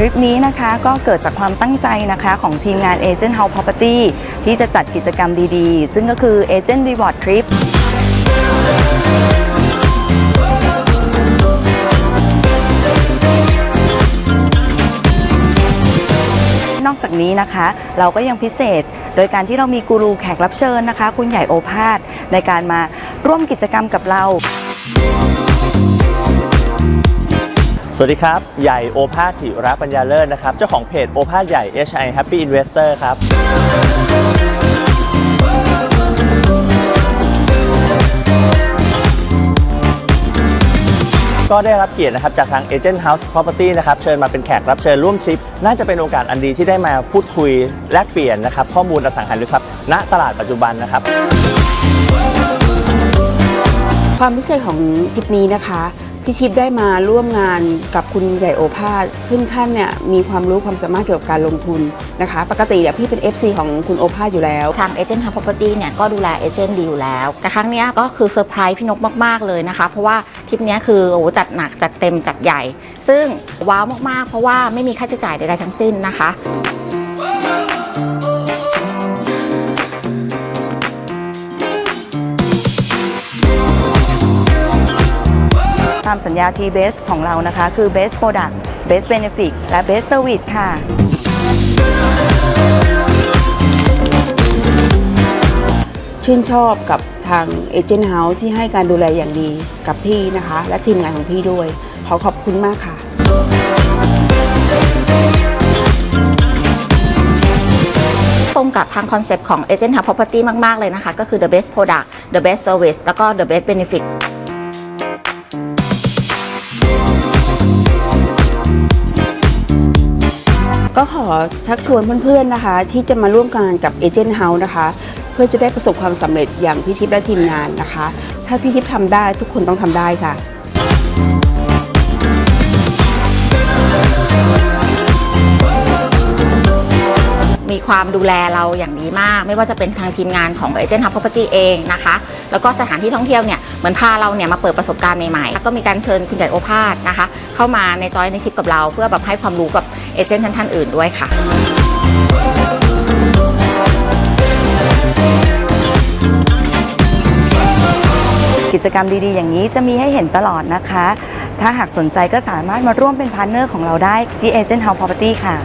ทริปนี้นะคะก็เกิดจากความตั้งใจนะคะของทีมงาน Agent House Property ที่จะจัดกิจกรรมดีๆ ซึ่งก็คือ Agent Reward Trip นอกจากนี้นะคะ เราก็ยังพิเศษโดยการที่เรามีกูรูแขกรับเชิญนะคะ คุณใหญ่โอภาสในการมาร่วมกิจกรรมกับเรา สวัสดีครับ ใหญ่โอภาสถิระปัญญาเลิศนะครับ เจ้าของเพจโอภาสใหญ่ HI Happy Investor ครับ ก็ได้รับเกียรตินะครับ จากทาง Agent House Property นะครับ เชิญมาเป็นแขกรับเชิญร่วมทริป น่าจะเป็นโอกาสอันดีที่ได้มาพูดคุยแลกเปลี่ยนนะครับ ข้อมูลอสังหาริมทรัพย์ณตลาดปัจจุบันนะครับ ความพิเศษของทริปนี้นะคะ พี่ชิปได้มาร่วมงานกับคุณใหญ่โอภาสซึ่งท่านเนี่ยมีความรู้ความสามารถเกี่ยวกับการลงทุนนะคะ ปกติเนี่ยพี่เป็น FC ของคุณโอภาสอยู่แล้ว ทางเอเจนต์ทำ property เนี่ยก็ดูแลเอเจนต์ดีอยู่แล้ว แต่ครั้งเนี้ยก็คือเซอร์ไพรส์พี่นกมากๆเลยนะคะ เพราะว่าทริปเนี้ยคือโอ้โหจัดหนักจัดเต็มจัดใหญ่ ซึ่งว้าวมากๆ เพราะว่าไม่มีค่าใช้จ่ายใดๆทั้งสิ้นนะคะ ตามสัญญา T-Base ของเรานะคะ คือ Base Product Base Benefit และ Base Service ค่ะชื่นชอบกับทางเอเจนต์เฮาส์ที่ให้การดูแลอย่างดีกับพี่นะคะ และทีมงานของพี่ด้วย ขอขอบคุณมากค่ะ ตรงกับทางคอนเซปต์ของ Agent Hub Property มาก ๆ เลยนะคะ ก็คือ the best product the best service แล้วก็ the best benefit ก็ขอชักชวนเพื่อนๆนะคะ ที่จะมาร่วมงานกับเอเจนต์เฮาส์นะคะ เพื่อจะได้ประสบความสำเร็จอย่างพี่ชิปและทีมงานนะคะ ถ้าพี่ชิปทำได้ทุกคนต้องทำได้ค่ะมีความดูแลเราอย่างดีมาก ไม่ว่าจะเป็นทางทีมงานของ Agent Hub Property เองนะคะ แล้วก็สถานที่ท่องเที่ยวเนี่ยเหมือนพาเราเนี่ยมาเปิดประสบการณ์ใหม่ๆแล้วก็มีการเชิญคุณใหญ่โอภาสนะคะ เข้ามาในจอยในทริปกับเราเพื่อแบบให้ความรู้กับ เอเจนต์ท่านๆอื่นด้วยค่ะกิจกรรมดีๆ อย่างนี้จะมีให้เห็นตลอดนะคะ ถ้าหากสนใจก็สามารถมาร่วมเป็นพาร์ทเนอร์ของเราได้ที่ Agent House Property ค่ะ